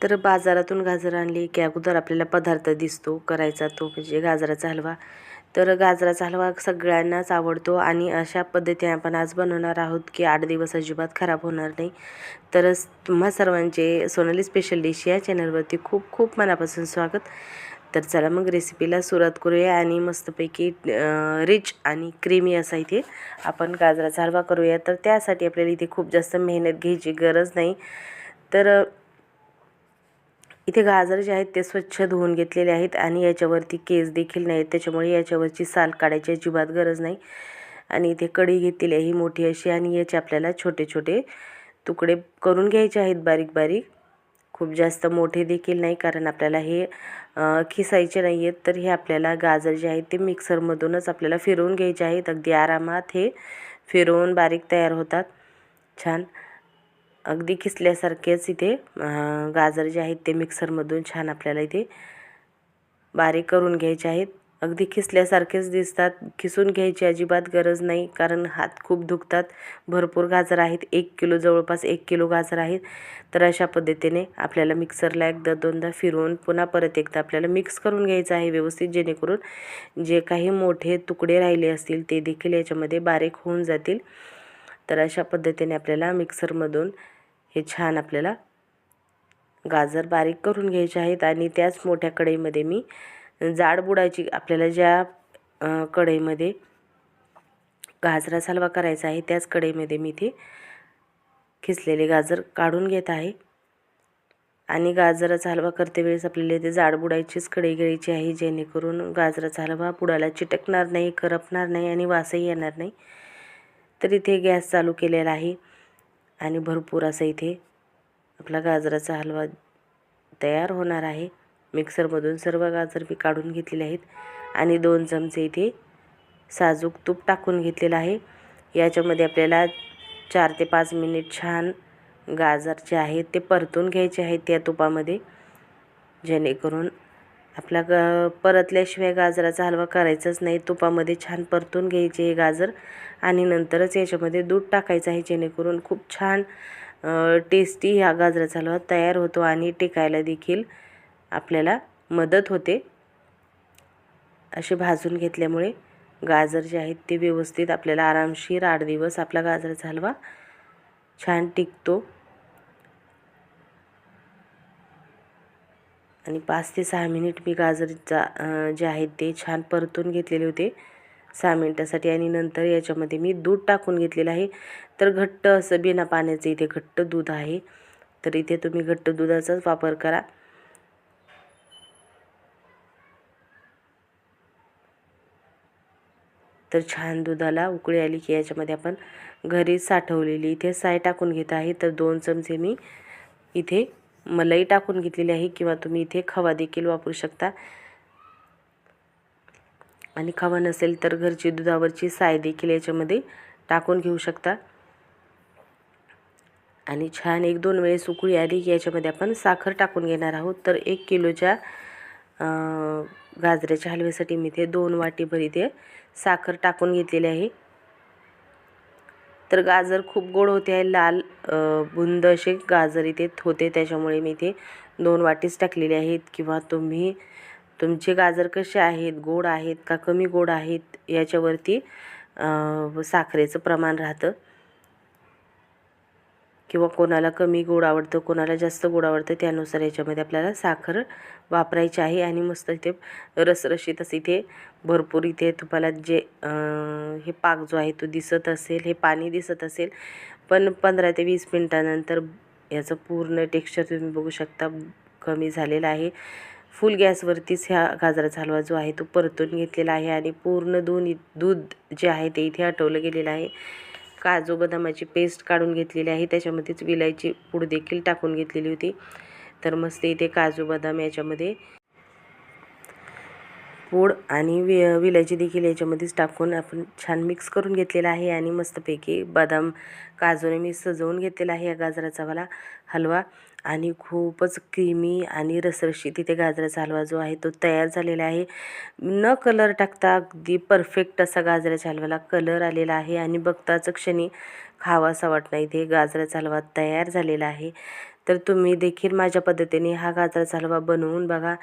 तर बाजारातून गाजर आणली की अगोदर आपल्याला पदार्थ दिसतो करायचा तो म्हणजे गाजराचा हलवा. तर गाजराचा हलवा सगळ्यांनाच आवडतो आणि अशा पद्धतीने आपण आज बनवणार आहोत की आठ दिवस अजिबात खराब होणार नाही. तर तुम्हा सर्वांचे सोनाली स्पेशल डिश या चॅनलवरती खूप खूप मनापासून स्वागत. तर चला मग रेसिपीला सुरुवात करूया आणि मस्तपैकी रिच आणि क्रीमी असा इथे आपण गाजराचा हलवा करूया. तर त्यासाठी आपल्याला इथे खूप जास्त मेहनत घ्यायची गरज नाही. तर इथे गाजर जे आहेत ते स्वच्छ धुवून घेतलेले आहेत आणि याच्यावरती केस देखील नाहीत. त्याच्यामुळे याच्यावरची साल काढायची अजिबात गरज नाही. आणि इथे कढी घेतलेली आहे ही मोठी अशी आणि याचे आपल्याला छोटे छोटे तुकडे करून घ्यायचे आहेत बारीक बारीक. खूप जास्त मोठे देखील नाही कारण आपल्याला हे खिसायचे नाही आहेत तर हे आपल्याला गाजर जे आहेत ते मिक्सरमधूनच आपल्याला फिरवून घ्यायचे आहेत. अगदी आरामात हे फिरवून बारीक तयार होतात. छान. अगदी खिसल्यासारखेच इथे गाजर जे आहेत ते मिक्सरमधून छान आपल्याला इथे बारीक करून घ्यायचे आहेत. अगदी खिसल्यासारखेच दिसतात. खिसून घ्यायची अजिबात गरज नाही कारण हात खूप दुखतात. भरपूर गाजर आहेत. एक किलो जवळपास एक किलो गाजर आहेत. तर अशा पद्धतीने आपल्याला मिक्सरला एकदा दोनदा फिरवून पुन्हा परत एकदा आपल्याला मिक्स करून घ्यायचं आहे व्यवस्थित. जेणेकरून जे काही मोठे तुकडे राहिले असतील ते देखील याच्यामध्ये बारीक होऊन जातील. तर अशा पद्धतीने आपल्याला मिक्सरमधून हे छान आपल्याला गाजर बारीक करून घ्यायचे आहेत आणि त्याच मोठ्या कढईमध्ये मी जाड बुडायची आपल्याला ज्या कढईमध्ये गाजरा हलवा करायचा आहे त्याच कढईमध्ये मी ते खिसलेले गाजर काढून घेत आहे. आणि गाजराचा हलवा करते वेळेस आपल्याला ते जाड बुडायचीच कढई घ्यायची आहे जेणेकरून गाजराचा हलवा बुडाला चिटकणार नाही करपणार नाही आणि वासही येणार नाही. तर इथे गॅस चालू केलेला आहे. आणि भरपूर असं इथे आपला गाजराचा हलवा तयार होणार आहे. मिक्सरमधून सर्व गाजर मी काढून घेतलेले आहेत. आणि दोन चमचे इथे साजूक तूप टाकून घेतलेलं आहे. याच्यामध्ये आपल्याला चार ते पाच मिनिट छान गाजर जे आहेत ते परतून घ्यायचे आहेत त्या तुपामध्ये. जेणेकरून आपला ग परतल्याशिवाय गाजराचा हलवा करायचाच नाही. तुपामध्ये छान परतून घ्यायचे हे गाजर आणि नंतरच याच्यामध्ये दूध टाकायचं आहे जेणेकरून खूप छान टेस्टी ह्या गाजराचा हलवा तयार होतो आणि टिकायला देखील आपल्याला मदत होते. असे भाजून घेतल्यामुळे गाजर जे आहेत ते व्यवस्थित आपल्याला आरामशीर आठ दिवस आपला गाजराचा हलवा छान टिकतो. आणि पाच ते सहा मिनिट मी गाजरचा जे आहेत ते छान परतून घेतलेले होते. सहा मिनटासाठी आणि नंतर याच्यामध्ये मी दूध टाकून घेतलेलं आहे. तर घट्ट असं बिना पाण्याचं इथे घट्ट दूध आहे. तर इथे तुम्ही घट्ट दुधाचाच वापर करा. तर छान दुधाला उकळी आली की याच्यामध्ये आपण घरी साठवलेली इथे साय टाकून घेत आहे. तर दोन चमचे मी इथे मलाई टाकून घेतलेली आहे किंवा तुम्ही इथे खवा देखील वापरू शकता. आणि खवा नसेल तर घरची दुधावरची साय देखील याच्यामध्ये टाकून घेऊ शकता. आणि छान एक दोन वेळेस उकळी आली की याच्यामध्ये आपण साखर टाकून घेणार आहोत. तर एक किलोच्या गाजऱ्याच्या हलव्यासाठी मी ते दोन वाटीभर इथे साखर टाकून घेतलेली आहे. तर गाजर खूप गोड होते आहे. लाल बुंद असे गाजर इथे होते. त्याच्यामुळे मी इथे दोन वाटीच टाकलेले आहेत. किंवा तुम्ही तुमचे गाजर कसे आहेत गोड आहेत का कमी गोड आहेत याच्यावरती साखरेचं प्रमाण राहतं. किंवा कोणाला कमी गोड आवडतं कोणाला जास्त गोड आवडतं त्यानुसार याच्यामध्ये आपल्याला साखर वापरायची आहे. आणि मस्त इथे रसरशीत असं इथे भरपूर इथे तुम्हाला जे हे पाक जो आहे तो दिसत असेल हे पाणी दिसत असेल. पण पंधरा ते वीस मिनटानंतर याचं पूर्ण टेक्स्चर तुम्ही बघू शकता कमी झालेलं आहे. फुल गॅसवरतीच ह्या गाजराचा हलवा जो आहे तो परतून घेतलेला आहे. आणि पूर्ण दोन दूध जे आहे ते इथे हटवलं गेलेलं आहे. काजू बदामाची पेस्ट काढून घेतलेली आहे. त्याच्यामध्येच विलायची पूड देखील टाकून घेतलेली होती. तर मस्त इथे काजू बदाम याच्यामध्ये पूड आणि वि विलायची देखील याच्यामध्येच टाकून आपण छान मिक्स करून घेतलेला आहे आणि मस्तपैकी बदाम काजूने मी सजवून घेतलेला आहे या गाजराचा वाला हलवा. आणि खूपच क्रीमी आणि रसरशी तिथे गाजराचा हलवा जो आहे तो तयार झालेला आहे. न कलर टाकता अगदी परफेक्ट असा गाजराच्या हलव्याला कलर आलेला आहे आणि बघताच क्षणी खावासा वाटत नाही इथे गाजराचा हलवा तयार झालेला आहे. तर तुम्ही देखील माझ्या पद्धतीने हा गाजराचा हलवा बनवून बघा.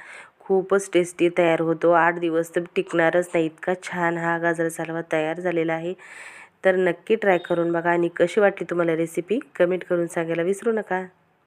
खूपच टेस्टी तयार होतो. आठ दिवस तर टिकणारच नाही. इतका छान हा गाजराचा हलवा तयार झालेला आहे. तर नक्की ट्राय करून बघा आणि कशी वाटली तुम्हाला रेसिपी कमेंट करून सांगायला विसरू नका.